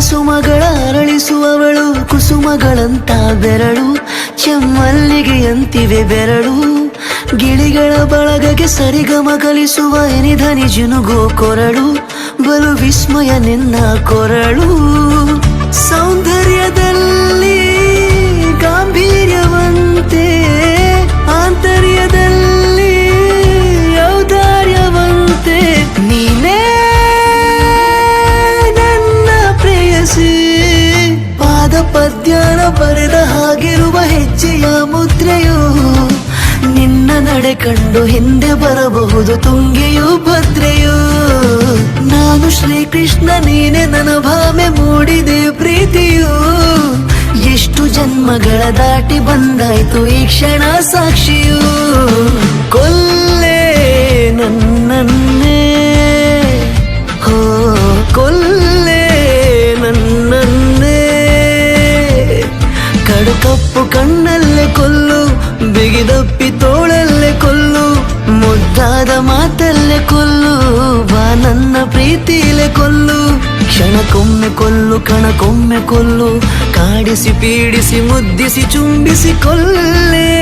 ಸುಮಗಳ ಅರಳಿಸುವವಳು, ಕುಸುಮಗಳಂತ ಬೆರಳು, ಚೆಮ್ಮಲ್ಲಿಗೆಯಂತಿವೆ ಬೆರಳು. ಗಿಳಿಗಳ ಬಳಗಗೆ ಸರಿಗಮ ಕಲಿಸುವ ಎನಿಧನಿ ಜಿನುಗೋ ಕೊರಳು, ಬಲು ವಿಸ್ಮಯ ನಿನ್ನ ಕೊರಳು. ಪದ್ಯನ ಬರೆದ ಹಾಗಿರುವ ಹೆಜ್ಜೆಯ ಮುದ್ರೆಯು ನಿನ್ನ ನಡೆ ಕಂಡು ಹಿಂದೆ ಬರಬಹುದು ತುಂಗೆಯು ಭದ್ರೆಯು. ನಾನು ಶ್ರೀಕೃಷ್ಣ, ನೀನೆ ನನ್ನ ಭಾವೆ ಮೂಡಿದೆ ಪ್ರೀತಿಯು. ಎಷ್ಟು ಜನ್ಮಗಳ ದಾಟಿ ಬಂದಾಯ್ತು ಈ ಕ್ಷಣ ಸಾಕ್ಷಿಯು. ಕೊಲ್ಲೆ ಕಣ್ಣಲ್ಲೇ ಕೊಲ್ಲು, ಬಿಗಿದಪ್ಪಿ ತೋಳಲ್ಲೇ ಕೊಲ್ಲು, ಮುದ್ದಾದ ಮಾತಲ್ಲೇ ಕೊಲ್ಲು ಬಾ ನನ್ನ ಪ್ರೀತಿಲೆ ಕೊಲ್ಲು. ಕ್ಷಣಕ್ಕೊಮ್ಮೆ ಕೊಲ್ಲು, ಕಣಕ್ಕೊಮ್ಮೆ ಕೊಲ್ಲು, ಕಾಡಿಸಿ, ಪೀಡಿಸಿ, ಮುದ್ದಿಸಿ, ಚುಂಬಿಸಿ ಕೊಲ್ಲೆ.